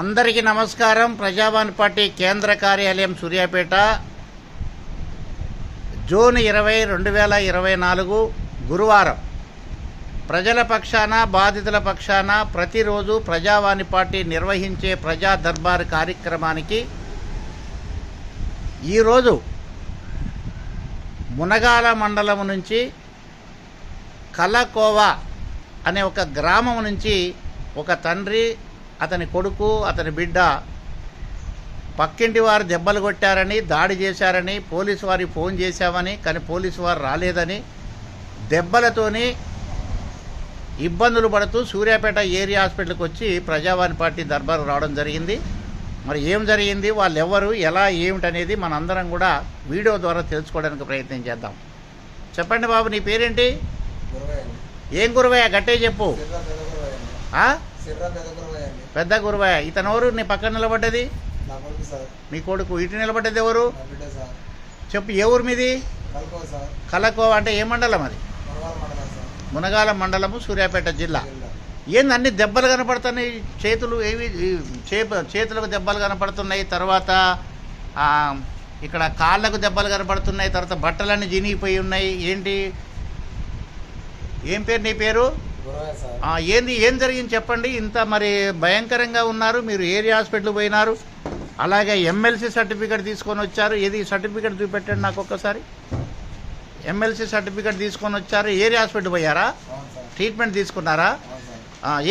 అందరికీ నమస్కారం. ప్రజావాణి పార్టీ కేంద్ర కార్యాలయం సూర్యాపేట. జూన్ ఇరవై రెండు వేల ఇరవై నాలుగు గురువారం. ప్రజల పక్షాన బాధితుల పక్షాన ప్రతిరోజు ప్రజావాణి పార్టీ నిర్వహించే ప్రజా దర్బార్ కార్యక్రమానికి ఈరోజు మునగాల మండలం నుంచి కలకోవా అనే ఒక గ్రామం నుంచి ఒక తండ్రి అతని కొడుకు అతని బిడ్డ పక్కింటి వారు దెబ్బలు కొట్టారని దాడి చేశారని పోలీసు వారికి ఫోన్ చేశామని కానీ పోలీసు వారు రాలేదని దెబ్బలతోని ఇబ్బందులు పడుతూ సూర్యాపేట ఏరియా హాస్పిటల్కి వచ్చి ప్రజావాణి పార్టీ దర్బారు రావడం జరిగింది. మరి ఏం జరిగింది? వాళ్ళు ఎవరు ఎలా? ఏమిటనేది మనందరం కూడా వీడియో ద్వారా తెలుసుకోవడానికి ప్రయత్నం చేద్దాం. చెప్పండి బాబు నీ పేరేంటి? ఏం గురువయ్య? గట్టే చెప్పు. పెద్ద గురవయ్య గురువయ్య ఇతను ఎవరు? నీ పక్కన నిలబడ్డది? నా కొడుకు ఇటు నిలబడ్డది ఎవరు? చెప్పు ఏ ఊరు మీది? కలుకో అంటే ఏ మండలం అది? మునగాల మండలము సూర్యాపేట జిల్లా. ఏంది అన్ని దెబ్బలు కనపడుతున్నాయి? చేతులు ఏవి? చేతులకు దెబ్బలు కనపడుతున్నాయి తర్వాత ఇక్కడ కాళ్ళకు దెబ్బలు కనపడుతున్నాయి తర్వాత బట్టలన్నీ జినిగిపోయి ఉన్నాయి. ఏంటి? ఏం పేరు నీ పేరు? ఏంది ఏం జరిగింది చెప్పండి. ఇంత మరి భయంకరంగా ఉన్నారు. మీరు ఏరియా హాస్పిటల్ పోయినారు. అలాగే ఎమ్మెల్సీ సర్టిఫికేట్ తీసుకొని వచ్చారు. ఏది సర్టిఫికేట్ చూపెట్టండి నాకు ఒక్కసారి. ఎమ్మెల్సీ సర్టిఫికేట్ తీసుకొని వచ్చారు. ఏరియా హాస్పిటల్ పోయారా? ట్రీట్మెంట్ తీసుకున్నారా?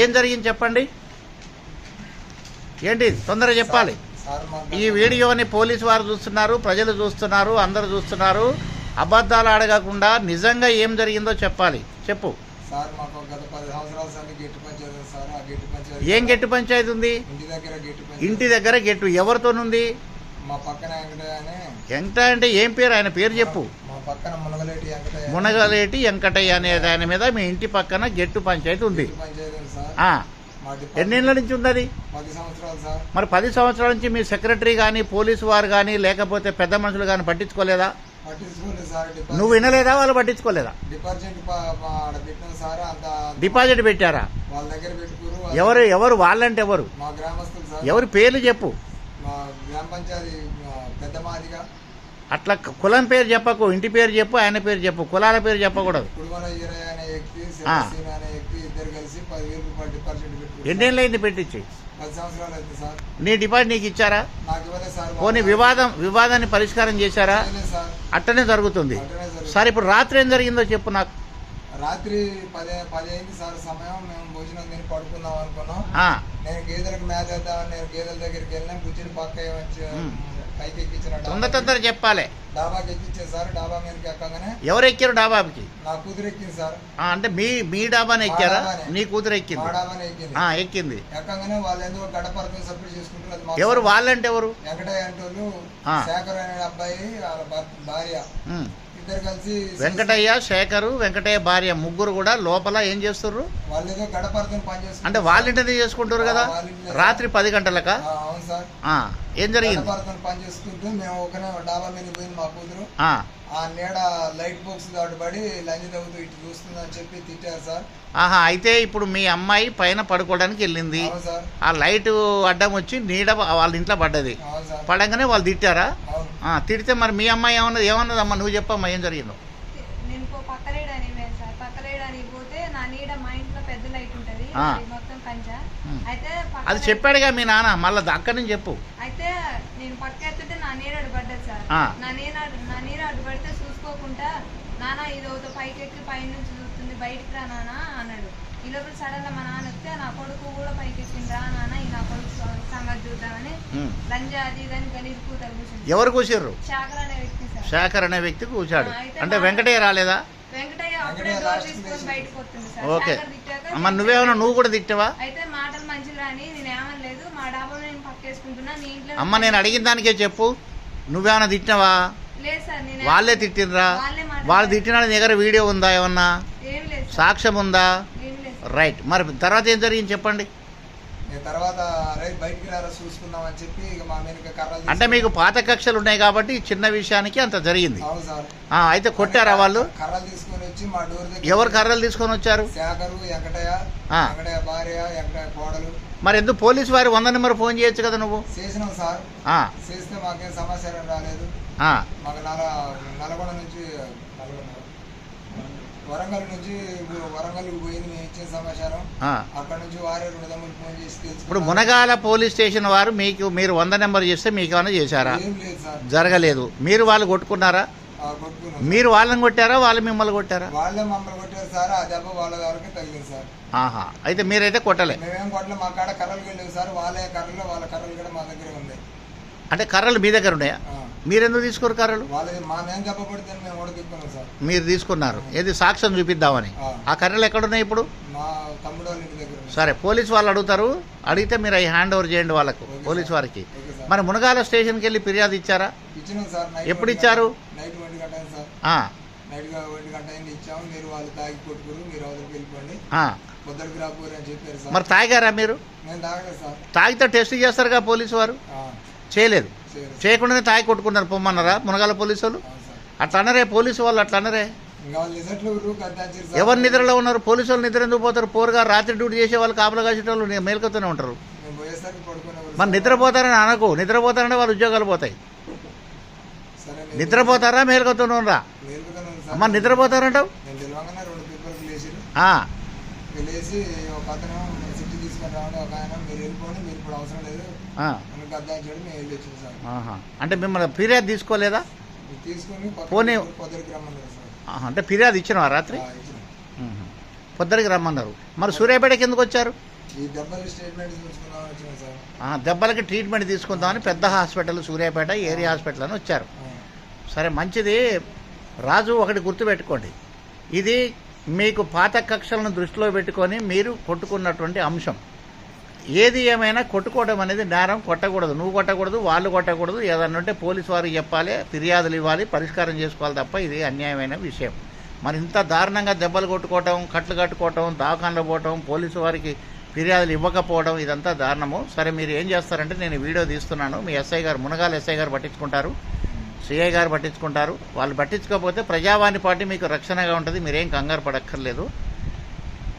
ఏం జరిగింది చెప్పండి. ఏంటి తొందరగా చెప్పాలి. ఈ వీడియోని పోలీసు వారు చూస్తున్నారు ప్రజలు చూస్తున్నారు అందరు చూస్తున్నారు. అబద్ధాలు అడగకుండా నిజంగా ఏం జరిగిందో చెప్పాలి. చెప్పు. సార్ మాకు గత పది సంవత్సరాల సార్ గెట్టు పంచాయతీ సార్. ఆ గెట్టు పంచాయతీ ఏం గెట్టు పంచాయతీ ఉంది? ఇంటి దగ్గర గెట్టు పంచాయతీ. ఇంటి దగ్గర గెట్టు ఎవరితోనుంది మా పక్కన వెంకటయ్య అని. ఎంత అంటే ఏం పేరు? ఆయన పేరు చెప్పు. మా పక్కన మునగలేటి వెంకటయ్య. అని మునగలేటి వెంకటయ్య అనే దాని మీద మీ ఇంటి పక్కన గెట్టు పంచాయతీ ఉంది. పంచాయతీ ఉంది సార్. ఆ, మా ఎన్ని డిపార్ట్మెంట్ ఏళ్ళ నుంచి ఉంది సార్. మరి పది సంవత్సరాల నుంచి మీ సెక్రటరీ కానీ పోలీసు వారు కానీ లేకపోతే పెద్ద మనుషులు కానీ పట్టించుకోలేదా? పట్టించుకోలేదు సార్ నువ్వు వినలేదా? వాళ్ళు పట్టించుకోలేదా? పెట్టిన సార్ అంత డిపాజిట్ పెట్టారా? వాళ్ళ దగ్గర పెట్టుకురు వాళ్ళు- ఎవరు ఎవరు వాళ్ళంటే ఎవరు? మా గ్రామస్తులు సార్. ఎవరి పేర్లు చెప్పు. మా గ్రామ పంచాయతీ ఆ, పెద్ద మాదిగా. అట్లా కులం పేరు చెప్పకు ఇంటి పేరు చెప్పు ఆయన పేరు చెప్పు కులాల పేరు చెప్పకూడదు. ఎన్నేళ్ళు అయింది పెట్టించి? నీ డిపాజిట్ నీకు ఇచ్చారా? పోనీ వివాదం వివాదాన్ని పరిష్కారం చేశారా? అట్టనే జరుగుతుంది. సార్ ఇప్పుడు రాత్రి ఏం జరిగిందో చెప్పు నాకు. రాత్రి పది పది అయింది సార్ సమయం. మేము భోజనం తిని పడుకుందాం అనుకున్నాం. నేను గేదెలకు మేత నేను గేదెల దగ్గరికి వెళ్ళినా బుజ్జిని పక్క వచ్చి. పైకి ఎక్కించిన తొందర తొందర చెప్పాలి. డాబాకి ఎక్కించారు సార్ డాబా మీదకి ఎక్కగానే. ఎవరు ఎక్కారు డాబాకి? నా కూతురు ఎక్కింది సార్. ఆ, అంటే మీ మీ డాబాని ఎక్కారా. నీ కూతురు ఎక్కింది డాబానే ఎక్కింది. ఆ, ఎక్కింది. ఎక్కగానే వాళ్ళు ఎందుకో గడపరకం సపోర్ట్ చేసుకుంటారు అది మాకు ఎవరు? వాళ్ళంటే ఎవరు? వెంకటయ్య అంటోళ్ళు. శేఖర్ అనే అబ్బాయి వాళ్ళ భర్త- భార్య. ఉమ్. ఇద్దరు కలిసి వెంకటయ్య శేఖరు వెంకటయ్య భార్య ముగ్గురు కూడా లోపల ఏం చేస్తుర్రు? వాళ్ళు ఏదో గడపరకం పని అంటే చేసుకుంటారు వాళ్ళింటిని చేసుకుంటారు కదా. రాత్రి పది గంటలకా? సార్. ఏం జరిగింది? పని చేసుకుంటూ మేము ఒకనే డాబా మీద పోయింది మా కూతురు. ఆ, ఆ నీడ లైట్ బాక్స్ లంచ్ తగ్గుతూ ఇటు చూస్తుందని చెప్పి తిట్టారు సార్. ఆహా అయితే ఇప్పుడు మీ అమ్మాయి పైన పడుకోవడానికి వెళ్ళింది. ఆ లైట్ అడ్డం వచ్చి నీడ వాళ్ళ ఇంట్లో పడ్డది. పడంగానే వాళ్ళు తిట్టారా? తిడితే మరి మీ అమ్మాయి ఏమన్నది? ఏమన్నదమ్మా? నువ్వు చెప్పమ్మా ఏం జరిగిందో? నేను ఇంకో పక్క రేయడానికి పోయాను సార్ పక్క రేయడానికి పోతే నా నీడ మా ఇంట్లో పెద్ద లైట్ ఉంటది. ఆ. అది చెప్పాడుగా మీ నాన్న మళ్ళీ అక్కడి నుంచి చెప్పు. అయితే నేను నా సార్. నా అడ్డుపడితే చూసుకోకుండా నాన్న ఇది ఒకటి పైకి ఎక్కి పై నుంచి చూస్తుంది బయటికి రా నాన్న అన్నాడు. ఈ లోపల సడన్గా మా నాన్న వస్తే నా కొడుకు కూడా పైకి ఎక్కింది రా నాన్న ఈ నా కొడుకు సంగతి చూద్దామని ఉమ్. లంజ అది ఇదని గలీజ్ కూతలు కూర్చుంది. ఎవరు కూసిర్రు శాఖర్ అనే వ్యక్తి సార్. శేఖర్ అనే వ్యక్తి కూర్చాడు. అంటే వెంకటయ్య రాలేదా? వెంకటయ్య అప్పుడే వెంకటయ్య డోర్ లాస్ట్ తీసుకొని చేసి- బయటకు వస్తుంది సార్. ఓకే. నువ్వేమన్నా నువ్వు కూడా తిట్టవా అయితే నేను ఏమనలేదు. మా డాబా నేను పక్కేసుకుంటున్నా నీ ఇంట్లో అమ్మ నేను అడిగిన దానికే చెప్పు. నువ్వేమన్నా తిట్టినవా? లేదు సార్ నేను వాళ్ళే తిట్టినరా వాళ్ళే మాట్లాడారు. వాళ్ళు తిట్టిన నీ దగ్గర వీడియో ఉందా ఏమన్నా? ఏం లేదు సార్. సాక్ష్యం ఉందా? ఏం లేదు సార్. రైట్. మరి తర్వాత ఏం జరిగింది చెప్పండి. ఇక తర్వాత రైట్ బయటికి రారా చూసుకుందాం అని చెప్పి ఇక మా మీద కర్రలు అంటే మీకు పాత కక్షలు ఉన్నాయి కాబట్టి ఈ చిన్న విషయానికి అంత జరిగింది. తీసుకొని- అవును సార్. ఆ, అయితే కొట్టారా వాళ్ళు? కర్రలు వచ్చి మా డోర్ దగ్గర ఎవరు కర్రలు తీసుకొని వచ్చారు? శేఖరు వెంకటయ్య ఆ. వెంకటయ్య భార్య వెంకటయ్య కోడలు. మరి ఎందుకు పోలీసు వారి వంద నెంబర్ ఫోన్ చేయొచ్చు కదా నువ్వు? చేసినాం సార్. ఆ, చేస్తే మాకేం సమాచారం రాలేదు. ఆ, మాకు నల నల్గొండ నుంచి నల్గొండ వరంగల్ నుంచి వరంగల్ పోయింది మేము ఇచ్చిన సమాచారం. ఆ. అక్కడ నుంచి వారే రెండు తమ్ముడు ఫోన్ చేసి ఇప్పుడు. మునగాల పోలీస్ స్టేషన్ వారు మీకు మీరు వంద నెంబర్ చేస్తే మీకు ఏమైనా చేశారా? ఏం లేదు సార్. జరగలేదు. మీరు వాళ్ళు కొట్టుకున్నారా? మీరు వాళ్ళని కొట్టారా? వాళ్ళు మిమ్మల్ని కొట్టారా? వాళ్ళే మమ్మల్ని కొట్టారు సార్. ఆ దెబ్బ వాళ్ళ వరకు తగిలింది సార్. ఆహా. అయితే మీరైతే కొట్టలే. మేమేం కొట్టలే. మా కాడ కర్రలు వెళ్ళేవి సార్. వాళ్ళే కర్రలు వాళ్ళ కర్రలు కూడా మా దగ్గరే ఉంది అంటే కర్రలు మీ దగ్గర ఉన్నాయా. మీరెందుకు తీసుకోరు కర్రలు? మీరు తీసుకున్నారు. ఏది సాక్ష్యం చూపిద్దామని. ఆ. కర్రలు ఎక్కడున్నాయి ఇప్పుడు. సరే పోలీస్ వాళ్ళు అడుగుతారు. అడిగితే మీరు అవి హ్యాండ్ ఓవర్ చేయండి వాళ్ళకు. పోలీస్. వారికి. మరి మునగాల స్టేషన్కి వెళ్ళి ఫిర్యాదు ఇచ్చారా? ఎప్పుడు ఇచ్చారు? మీరు తాగారా మీరు? తాగితే టెస్ట్ చేస్తారుగా పోలీసు వారు? చేయలేదు. చేయకుండానే తాగి కొట్టుకున్నారు పొమ్మన్నారా మునగాల పోలీసు వాళ్ళు అవును సార్. అట్లా అనరే పోలీసు వాళ్ళు అట్లా అనరే ఇంకా వాళ్ళు నిజట్లు ఊరు కద్దాంచారు సార్. ఎవరు నిద్రలో ఉన్నారు? పోలీసు వాళ్ళు నిద్ర ఎందుకు పోతారు? పోరుగా రాత్రి డ్యూటీ చేసే వాళ్ళు కాపలా కాసే వాళ్ళు ని- మేల్కొతూనే ఉంటారు. మరి నిద్రపోతారని అనకు నిద్రపోతారంటే వాళ్ళ ఉద్యోగాలు పోతాయి. నిద్రపోతారా మేల్కొతూనే ఉండరా మేలుకున్నాను సార్. అమ్మ నిద్రపోతారంటావు? నేను తెలియగానే రెండు పేపర్లు లేచిరు ఆ, లేచి ఒక అతను సిటీ తీసుకొని రావడం ఒక ఆయన మీరు వెళ్ళిపోండి మీరు ఇప్పుడు అవసరం లేదు. ఆ, అని గద్దాంచాడు మేము వెళ్ళి వచ్చింది సార్. ఆహా. అంటే మిమ్మల్ని ఫిర్యాదు తీసుకోలేదా? తీసుకొని పోనీ- పొద్దురికి రమ్మన్నారు సార్. ఆహా, అంటే ఫిర్యాదు రాత్రి? ఇచ్చినాం. ఉహు. పొద్దురికి రమ్మన్నారు. మరి సూర్యాపేటకి ఎందుకు వచ్చారు? దెబ్బలకి ట్రీట్మెంట్ తీసుకుందామని పెద్ద హాస్పిటల్ సూర్యాపేట ఏరియా హాస్పిటల్ అని వచ్చారు. సరే మంచిది. రాజు ఒకటి గుర్తుపెట్టుకోండి. ఇది మీకు పాత కక్షలను దృష్టిలో పెట్టుకొని మీరు కొట్టుకున్నటువంటి అంశం. ఏది ఏమైనా కొట్టుకోవడం అనేది నేరం కొట్టకూడదు. నువ్వు కొట్టకూడదు వాళ్ళు కొట్టకూడదు. ఏదన్నా ఉంటే పోలీసు వారికి చెప్పాలి ఫిర్యాదులు ఇవ్వాలి పరిష్కారం చేసుకోవాలి తప్ప ఇది అన్యాయమైన విషయం. మరి ఇంత దారుణంగా దెబ్బలు కొట్టుకోవటం కట్లు కట్టుకోవటం దావకాన్లో పోవటం పోలీసు వారికి ఫిర్యాదులు ఇవ్వకపోవడం ఇదంతా దారుణము. సరే మీరు ఏం చేస్తారంటే నేను వీడియో తీస్తున్నాను. మీ ఎస్ఐ గారు మునగాల ఎస్ఐ గారు పట్టించుకుంటారు. సిఐ గారు పట్టించుకుంటారు. వాళ్ళు పట్టించుకోకపోతే ప్రజావాణి పార్టీ మీకు రక్షణగా ఉంటుంది. మీరేం కంగారు పడక్కర్లేదు.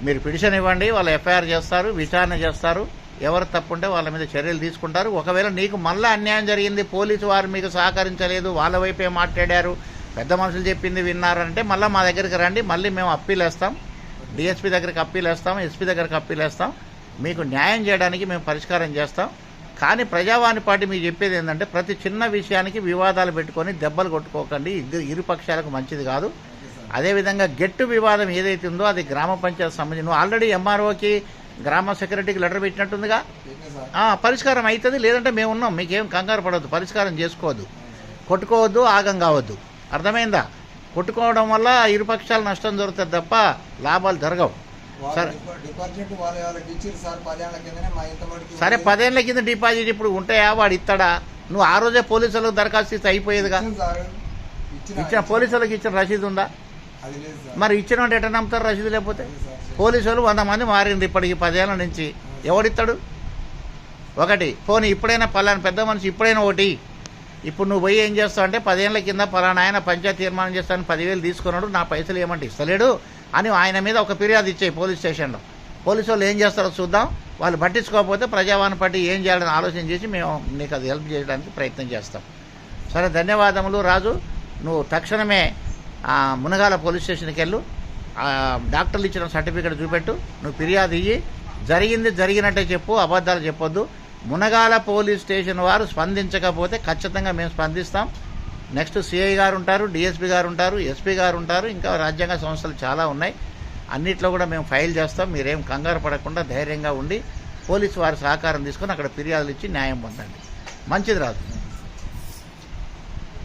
మీరు పిటిషన్ ఇవ్వండి వాళ్ళు ఎఫ్ఐఆర్ చేస్తారు విచారణ చేస్తారు. ఎవరు తప్పుంటే వాళ్ళ మీద చర్యలు తీసుకుంటారు. ఒకవేళ నీకు మళ్ళీ అన్యాయం జరిగింది పోలీసు వారు మీకు సహకరించలేదు వాళ్ళ వైపే మాట్లాడారు పెద్ద మనుషులు చెప్పింది విన్నారంటే మళ్ళీ మా దగ్గరికి రండి మళ్ళీ మేము అప్పీలేస్తాం. డిఎస్పీ దగ్గరికి అప్పీల్ వేస్తాం ఎస్పీ దగ్గరికి అప్పీల్ వేస్తాం. మీకు న్యాయం చేయడానికి మేము పరిష్కారం చేస్తాం. కానీ ప్రజావాణి పార్టీ మీకు చెప్పేది ఏంటంటే ప్రతి చిన్న విషయానికి వివాదాలు పెట్టుకొని దెబ్బలు కొట్టుకోకండి. ఇద్దరు ఇరు పక్షాలకు మంచిది కాదు. అదేవిధంగా గెట్టు వివాదం ఏదైతే ఉందో అది గ్రామ పంచాయతీ సంబంధించి. నువ్వు ఆల్రెడీ ఎంఆర్ఓకి గ్రామ సెక్రటరీకి లెటర్ పెట్టినట్టుందిగా? పరిష్కారం అవుతుంది లేదంటే మేము ఉన్నాం. మీకేం కంగారు పడవద్దు. పరిష్కారం చేసుకోవద్దు. కొట్టుకోవద్దు ఆగం కావద్దు. అర్థమైందా? కొట్టుకోవడం వల్ల ఇరుపక్షాలు నష్టం జరుగుతుంది తప్ప లాభాలు జరగవు. సరే. పదేళ్ళ కింద డిపాజిట్ ఇప్పుడు ఉంటాయా? వాడు ఇస్తాడా నువ్వు ఆ రోజే పోలీసులకు దరఖాస్తు ఇస్తే అయిపోయేదిగా? ఇచ్చిన పోలీసులకు ఇచ్చిన రసీదు ఉందా? మరి ఇచ్చిన ఎట్లా నమ్ముతారు రసీదు లేకపోతే? లేదు సార్. పోలీసు వాళ్ళు వంద మంది మారింది ఇప్పటికి పదేళ్ళ నుంచి. ఎవడిస్తాడు ఒకటి పోనీ ఇప్పుడైనా పలానా పెద్ద మనిషి ఇప్పుడైనా ఒకటి ఇప్పుడు నువ్వు పోయి ఏం చేస్తావు అంటే పదేళ్ళ కింద పలానా ఆయన పంచాయతీ తీర్మానం చేస్తాను పదివేలు తీసుకున్నాడు నా పైసలు ఏమంటే ఇస్తలేడు అని ఆయన మీద ఒక ఫిర్యాదు ఇచ్చాయి పోలీస్ స్టేషన్లో. పోలీసు వాళ్ళు ఏం చేస్తారో చూద్దాం. వాళ్ళు పట్టించుకోకపోతే ప్రజావాణి పార్టీ ఏం చేయాలని ఆలోచన చేసి మేము నీకు అది హెల్ప్ చేయడానికి ప్రయత్నం చేస్తాం. సరే ధన్యవాదములు రాజు. నువ్వు తక్షణమే మునగాల పోలీస్ స్టేషన్కి వెళ్ళు. డాక్టర్లు ఇచ్చిన సర్టిఫికేట్ చూపెట్టు. నువ్వు ఫిర్యాదు ఇయ్యి. జరిగింది జరిగినట్టే చెప్పు అబద్ధాలు చెప్పొద్దు. మునగాల పోలీస్ స్టేషన్ వారు స్పందించకపోతే ఖచ్చితంగా మేము స్పందిస్తాం. నెక్స్ట్ సిఐ గారు ఉంటారు డిఎస్పీ గారు ఉంటారు ఎస్పీ గారు ఉంటారు ఇంకా రాజ్యాంగ సంస్థలు చాలా ఉన్నాయి. అన్నిట్లో కూడా మేము ఫైల్ చేస్తాం మీరేం కంగారు పడకుండా ధైర్యంగా ఉండి పోలీసు వారి సహకారం తీసుకొని అక్కడ ఫిర్యాదులు ఇచ్చి న్యాయం పొందండి. మంచిది రాదు.